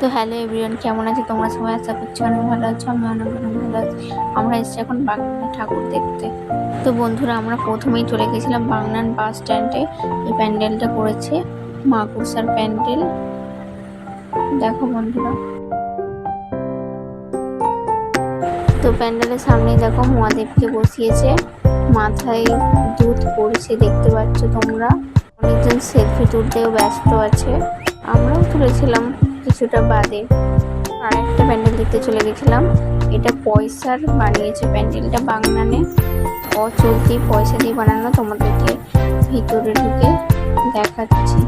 তো hello everyone, কেমন আছে? তোমরা সবাই আশা করছি অনেক ভালো আছো আমি অনেক অনেক ভালো আছি। আমরা এসেছি এখন বাগনান ঠাকুর দেখতে। তো বন্ধুরা, আমরা প্রথমেই চলে গেছিলাম বাগনান বাস স্ট্যান্ডে। এই প্যান্ডেলটা করেছে মাকুসার প্যান্ডেল। দেখো বন্ধুরা। তো প্যান্ডেলের সামনে দেখো মহাদেবকে বসিয়েছে। মাথায় দুধ পড়ছে, দেখতে পাচ্ছ তোমরা। অনেকজন সেলফি তুলতেও ব্যস্ত আছে। আমরাও তুলেছিলাম। কিছুটা বাদে আর একটা প্যান্ডেল দেখতে চলে গেছিলাম। এটা পয়সার বানিয়েছে প্যান্ডেলটা বাংলানে। অচলতি পয়সা দিয়ে বানানো, তোমাদেরকে ভিতরে ঢুকে দেখাচ্ছি।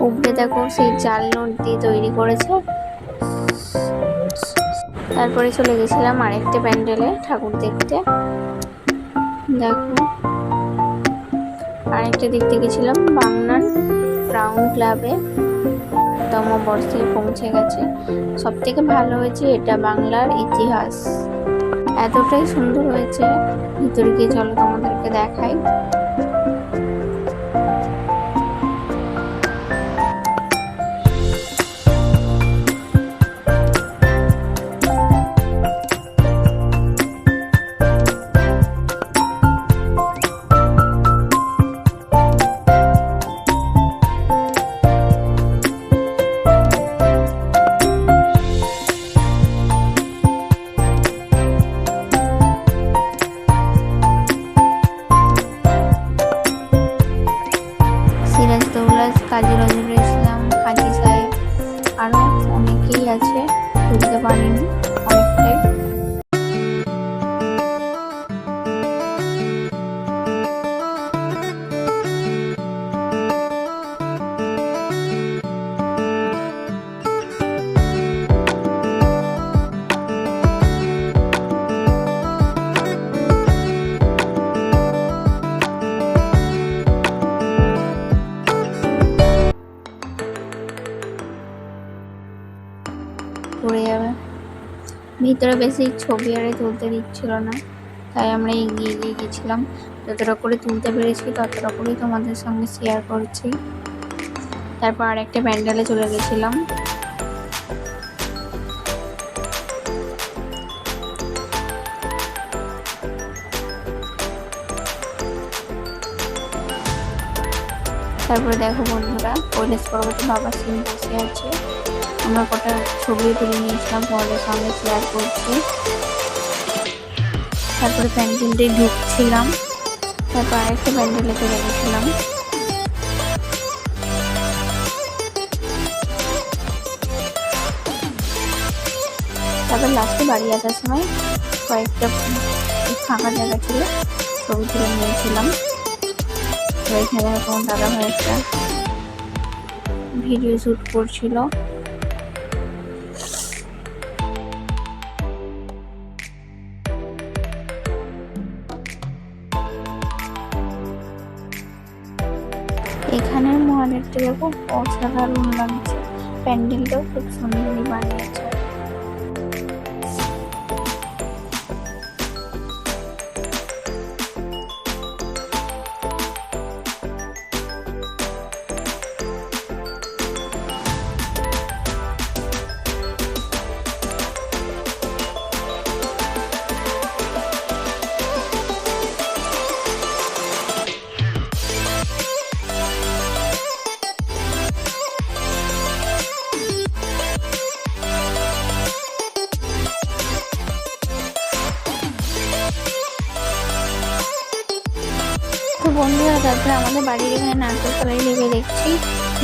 উপরে দেখো সেই জাল নোট দিয়ে তৈরি করেছে। তারপরে চলে গেছিলাম আরেকটা প্যান্ডেলে ঠাকুর দেখতে। দেখো। আরেকটা দেখতে গেছিলাম বাংলার ব্রাউন ক্লাবে। তম বর্ষে পৌঁছে গেছে। সব থেকে ভালো হয়েছে এটা বাংলার ইতিহাস। এতটাই সুন্দর হয়েছে। ভিতরে গিয়ে চলো তোমাদেরকে দেখাই। কাজী নজরুল ইসলাম কাজী সাহেব আরও অনেকেই আছে বুঝতে পারিনি। যাবে। ভিতরে বেশি ছবি আরে তুলতে দিচ্ছিল না, তাই আমরা এগিয়ে এগিয়ে গেছিলাম। যতটা করে তুলতে পেরেছি, ততটা করেই তোমাদের সঙ্গে শেয়ার করছি। তারপর আরেকটা প্যান্ডেলে চলে গেছিলাম। তারপরে দেখো বন্ধুরা, কৈলাস পর্বতে বাবা সিং বসে আছে। আমরা কটা ছবি তুলে নিয়েছিলাম, তোমাদের সঙ্গে শেয়ার করছি। তারপরে প্যান্ডেলটি ঢুকছিলাম, তারপর আরেকটা প্যান্ডেলে চলে গেছিলাম। তারপর লাস্টে বাড়ি আসার সময় কয়েকটা ফাঁকা জায়গা ছিল, ছবি তুলে নিয়েছিলাম। তো এখানে তোমার দাদা ভাই একটা ভিডিও শ্যুট করছিল। মহাদেবটা দেখো অসাধারণ লাগছে। প্যান্ডেলটাও খুব সুন্দরই বানিয়েছে। বন্ধুরা, তারপরে আমাদের বাড়ির এখানে নারকেল তলায় লেগে দেখছি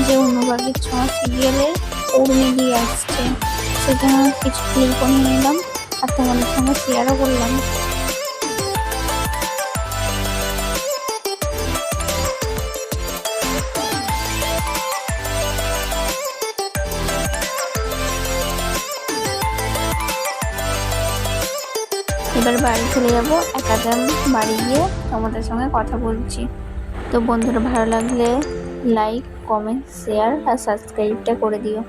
যে অনুবাগের ছ সিরিয়ালের উর্মি দিয়ে আসছে। সেটা কিছু ক্লিপও করে এলাম, আর তোমাদের সঙ্গে শেয়ারও করলাম। এবার বাড়ি চলে যাব। একাদাম বাড়ি গিয়ে তোমাদের সঙ্গে কথা বলছি। তো বন্ধুরা, ভালো লাগলে লাইক কমেন্ট শেয়ার আর সাবস্ক্রাইবটা করে দিও।